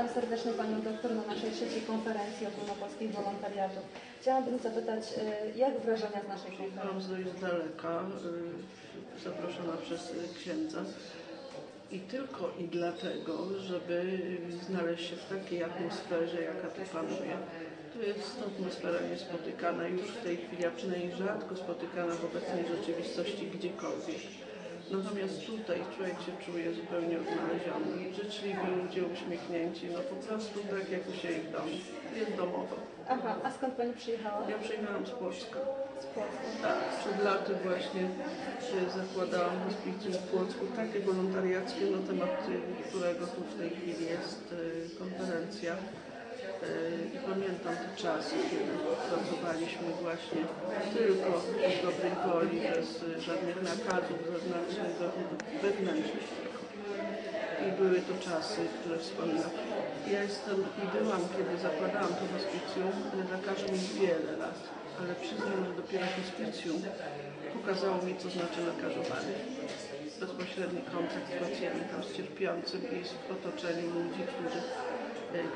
Witam serdecznie Panią Doktor na naszej trzeciej konferencji ogólnopolskich wolontariatów. Chciałabym zapytać, y, jak wrażenia z naszej konferencji? Bardzo z daleka, y, zaproszona przez księdza. I tylko i dlatego, żeby znaleźć się w takiej atmosferze, jaka tu panuje. To jest atmosfera niespotykana już w tej chwili, a przynajmniej rzadko spotykana w obecnej rzeczywistości gdziekolwiek. Natomiast tutaj człowiek się czuje zupełnie odnaleziony. Życzliwi ludzie, uśmiechnięci, no po prostu tak jak u siebie w domu. Jest domowo. Aha, a skąd Pani przyjechała? Ja przyjechałam z Polska. Z Polski. Tak, przed laty właśnie zakładałam hospicjum w Płocku, takie wolontariackie, na temat którego tu w tej chwili jest y, konferencja. Pamiętam te czasy, kiedy pracowaliśmy właśnie tylko z dobrej woli, bez żadnych nakazów zewnętrznych, wewnętrznych. I były to czasy, które wspominam. Ja jestem i byłam, kiedy zakładałam to hospicjum, lekarzem wiele lat, ale przyznam, że dopiero hospicjum pokazało mi, co znaczy lekarzowanie. Bezpośredni kontakt z pacjentem, z cierpiącym i z otoczeniem ludzi, którzy,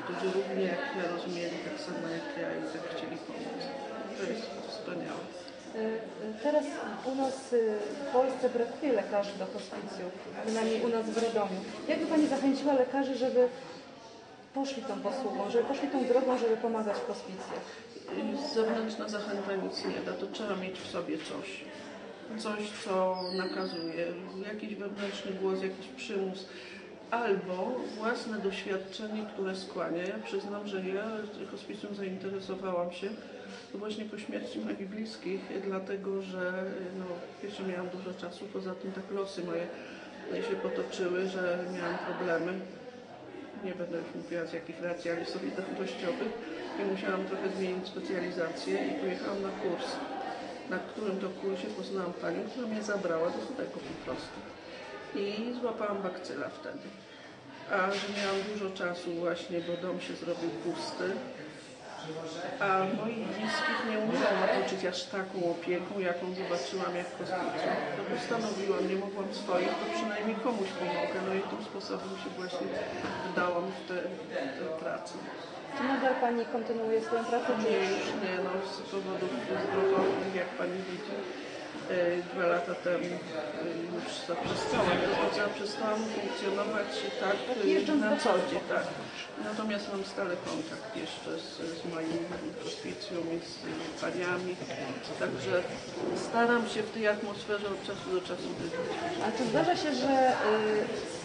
którzy równie jak ja rozumieli, tak samo jak ja i tak chcieli pomóc. To jest wspaniałe. Y, y, Teraz u nas y, w Polsce brakuje lekarzy do hospicjów, przynajmniej u nas w Radomiu. Jak by Pani zachęciła lekarzy, żeby poszli tą posługą, żeby poszli tą drogą, żeby pomagać w hospicjach? Zewnętrzna zachęta nic nie da, to trzeba mieć w sobie coś. Coś, co nakazuje, jakiś wewnętrzny głos, jakiś przymus, albo własne doświadczenie, które skłania. Ja przyznam, że ja hospicjum zainteresowałam się właśnie po śmierci moich bliskich, dlatego że no, pierwsze miałam dużo czasu, poza tym tak losy moje się potoczyły, że miałam problemy nie będę już mówiła z jakich racji, ale solidarnościowych i musiałam trochę zmienić specjalizację i pojechałam na kurs, na którym to kursie poznałam panią, która mnie zabrała do tego po prostu. I złapałam bakcyla wtedy. A że miałam dużo czasu właśnie, bo dom się zrobił pusty, a moich bliskich nie umiałam otoczyć aż taką opieką, jaką zobaczyłam jak hospicjum. To postanowiłam, nie mogłam swoich, to przynajmniej komuś pomogę. No i tym sposobem się właśnie wdałam w tę pracę. Czy nadal Pani kontynuuje swoją pracę? Nie, już nie, no z powodów zdrowotnych, jak Pani widzi. E, Dwa lata temu e, już zaprzestałam, to zaprzestałam funkcjonować tak jeżdżąc na co dzień, tak. Natomiast mam stale kontakt jeszcze z, z moim hospicjum i z paniami, także staram się w tej atmosferze od czasu do czasu być. A czy zdarza się, że y,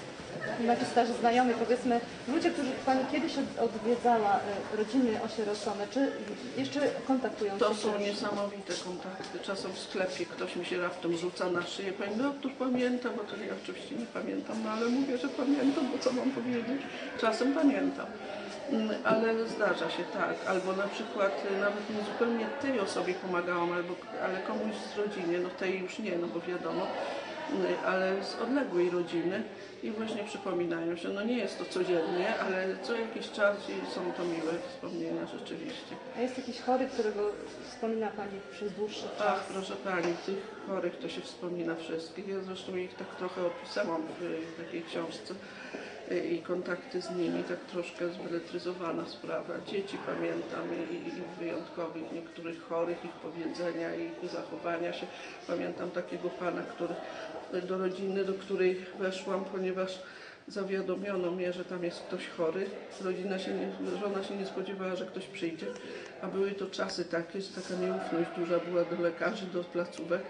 macie starzy znajomi, powiedzmy, ludzie, którzy Pani kiedyś od, odwiedzała y, rodziny osierocone, czy jeszcze kontaktują To się? są też? niesamowite kontakty. Czasem w sklepie ktoś mi się raptem rzuca na szyję. Pani doktor pamięta, bo to ja oczywiście nie pamiętam, no ale mówię, że pamiętam, bo co mam powiedzieć? Czasem pamiętam. Mm, Ale zdarza się tak, albo na przykład y, nawet nie zupełnie tej osobie pomagałam, albo, ale komuś z rodziny, no tej już nie, no bo wiadomo, ale z odległej rodziny i właśnie przypominają się, no nie jest to codziennie, ale co jakiś czas i są to miłe wspomnienia rzeczywiście. A jest jakiś chory, którego wspomina Pani przez dłuższy czas? Tak, proszę Pani, tych chorych to się wspomina wszystkich. Ja zresztą ich tak trochę opisałam w, takiej książce i kontakty z nimi, tak troszkę zbeletryzowana sprawa. Dzieci pamiętam i, i wyjątkowych niektórych chorych, ich powiedzenia, ich zachowania się. Pamiętam takiego pana, który do rodziny, do której weszłam, ponieważ zawiadomiono mnie, że tam jest ktoś chory. Rodzina się nie, żona się nie spodziewała, że ktoś przyjdzie, a były to czasy takie, że taka nieufność duża była do lekarzy, do placówek.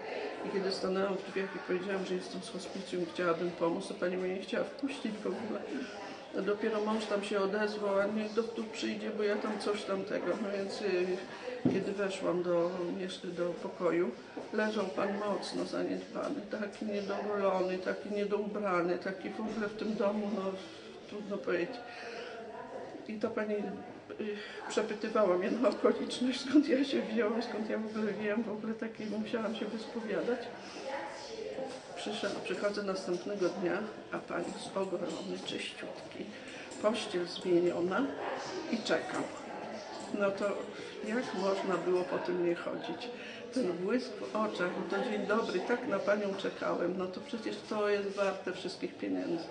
I kiedy stanęłam w drzwiach i powiedziałam, że jestem z hospicjum chciałabym pomóc, to pani mnie nie chciała wpuścić w ogóle. Dopiero mąż tam się odezwał, a niech doktor przyjdzie, bo ja tam coś tamtego. No więc y, kiedy weszłam do, miesz- do pokoju, leżał pan mocno zaniedbany, taki niedogolony, taki niedoubrany, taki w ogóle w tym domu, no trudno powiedzieć. I to pani y, przepytywała mnie na okoliczność, skąd ja się wzięłam, skąd ja w ogóle wiem, w ogóle takiej musiałam się wyspowiadać. Przyszłam, przychodzę następnego dnia, a pani jest ogromny, czyściutki, pościel zmieniona i czekam. No to jak można było po tym nie chodzić? Ten błysk w oczach, to dzień dobry, tak na panią czekałem, no to przecież to jest warte wszystkich pieniędzy.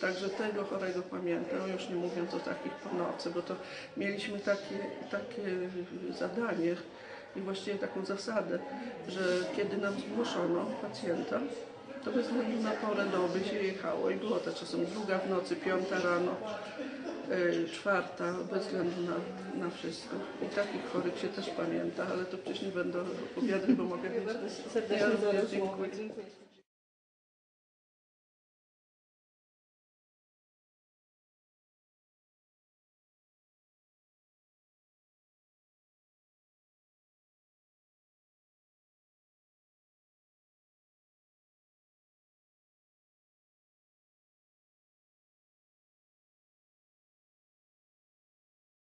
Także tego chorego pamiętam, już nie mówiąc o takich po nocy, bo to mieliśmy takie, takie zadanie i właściwie taką zasadę, że kiedy nam zgłoszono pacjenta, to bez względu na porę doby się jechało i było to czasem druga w nocy, piąta rano, y, czwarta, bez względu na, na wszystko. I takich chorych się też pamięta, ale to przecież nie będę opowiadać, bo mogę Ja serdecznie. Dziękuję.